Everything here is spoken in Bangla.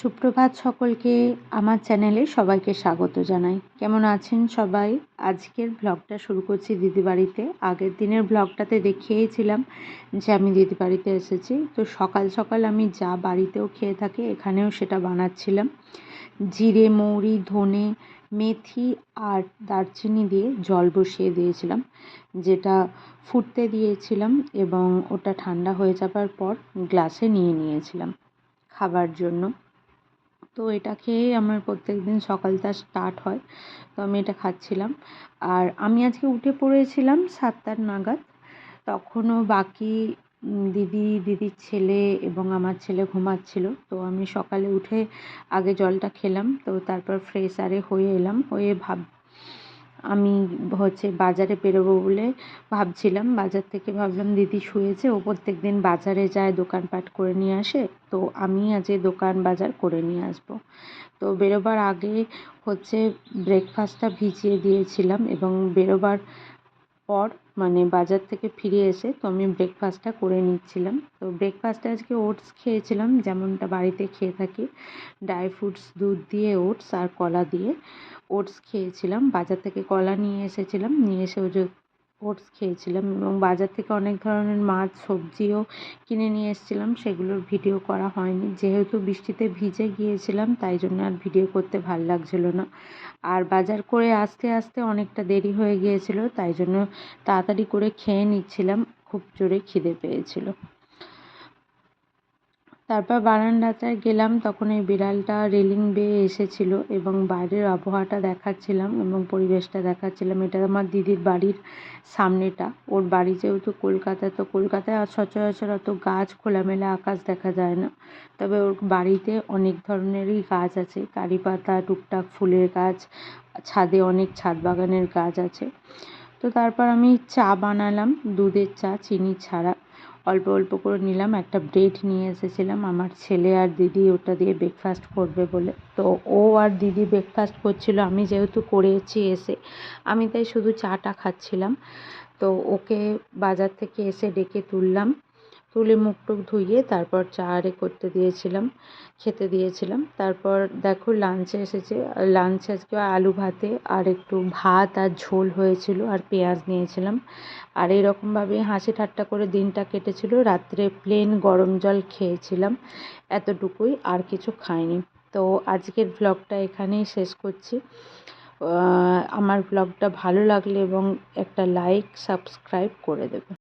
সুপ্রভাত সকলকে আমার চ্যানেলে সবাইকে স্বাগত জানাই। কেমন আছেন সবাই? আজকের ব্লগটা শুরু করছি দিদি বাড়িতে। আগের দিনের ব্লগটাতে দেখিয়েছিলাম যে আমি দিদি বাড়িতে এসেছি। তো সকাল সকাল আমি যা বাড়িতেও খেয়ে থাকি, এখানেও সেটা বানাচ্ছিলাম। জিরে, মৌরি, ধনে, মেথি আর দারচিনি দিয়ে জল বসিয়ে দিয়েছিলাম, যেটা ফুটতে দিয়েছিলাম এবং ওটা ঠান্ডা হয়ে যাবার পর গ্লাসে নিয়ে নিয়েছিলাম খাবার জন্য। তো এটা খেয়েই আমার প্রত্যেক দিন সকালটা স্টার্ট হয়। তো আমি এটা খাচ্ছিলাম। আর আমি আজকে উঠে পড়েছিলাম সাতটার নাগাদ। তখনও বাকি দিদি, দিদির ছেলে এবং আমার ছেলে ঘুমাচ্ছিল। তো আমি সকালে উঠে আগে জলটা খেলাম। তো তারপর ফ্রেশ আরে হয়ে এলাম। হয়ে ভাব আমি হচ্ছে বাজারে বেরোবো বলে ভাবছিলাম। বাজার থেকে ভাবলাম, দিদি শুয়েছে, ও প্রত্যেক দিন বাজারে যায়, দোকানপাট করে নিয়ে আসে। তো আমি আজকে দোকান বাজার করে নিয়ে আসব। তো বেরোবার আগে হচ্ছে ব্রেকফাস্টটা ভিজিয়ে দিয়েছিলাম এবং বেরোবার পর মানে বাজার থেকে ফিরে এসে তো আমি ব্রেকফাস্টটা করে নিচ্ছিলাম। তো ব্রেকফাস্টে আজকে ওটস খেয়েছিলাম, যেমনটা বাড়িতে খেয়ে থাকি। ড্রাই ফ্রুটস দুধ দিয়ে ওটস আর কলা দিয়ে ওটস খেয়েছিলাম। বাজার থেকে কলা নিয়ে এসেছিলাম। নিয়ে এসে ওই যে ওটস খেয়েছিলাম এবং বাজার থেকে অনেক ধরনের মাছ, সবজিও কিনে নিয়ে এসেছিলাম। সেগুলোর ভিডিও করা হয়নি। যেহেতু বৃষ্টিতে ভিজে গিয়েছিলাম, তাই জন্য আর ভিডিও করতে ভালো লাগছিল না। আর বাজার করে আসতে আসতে অনেকটা দেরি হয়ে গিয়েছিল, তাই জন্য তাড়াতাড়ি করে খেয়ে নিচ্ছিলাম। খুব জোরে খিদে পেয়েছিল। তারপর বারান্দাটায় গেলাম, তখন এই বিড়ালটা রেলিং বেয়ে এসেছিল এবং বাইরের আবহাওয়াটা দেখাচ্ছিলাম এবং পরিবেশটা দেখাচ্ছিলাম। এটা আমার দিদির বাড়ির সামনেটা। ওর বাড়ি যেহেতু কলকাতা, তো কলকাতায় আর সচরাচর অত গাছ খোলামেলা আকাশ দেখা যায় না। তবে ওর বাড়িতে অনেক ধরনেরই গাছ আছে। কারি পাতা টুকটাক ফুলের গাছ, ছাদে অনেক ছাদ বাগানের গাছ আছে। তো তারপর আমি চা বানালাম, দুধের চা চিনি ছাড়া। অল্প অল্প করে নিলাম, একটা ব্রেড নিয়ে এসেছিলাম। আমার ছেলে আর দিদি ওটা দিয়ে ব্রেকফাস্ট করবে বলে। তো ও আর দিদি ব্রেকফাস্ট করছিল, আমি যেহেতু করেছি এসে, আমি তাই শুধু চাটা খাচ্ছিলাম। তো ওকে বাজার থেকে এসে ডেকে তুললাম। তুলে মুখ টুক ধুইয়ে তারপর চা আরে করতে দিয়েছিলাম, খেতে দিয়েছিলাম। তারপর দেখো লাঞ্চে এসেছে। লাঞ্চে আজকে আলু ভাতে আর একটু ভাত আর ঝোল হয়েছিল আর পেঁয়াজ নিয়েছিলাম। আর এরকমভাবে হাসি ঠাট্টা করে দিনটা কেটেছিল। রাত্রে প্লেন গরম জল খেয়েছিলাম, এতটুকুই আর কিছু খাইনি। তো আজকের ব্লগটা এখানেই শেষ করছি। আমার ব্লগটা ভালো লাগলে এবং একটা লাইক সাবস্ক্রাইব করে দেবে।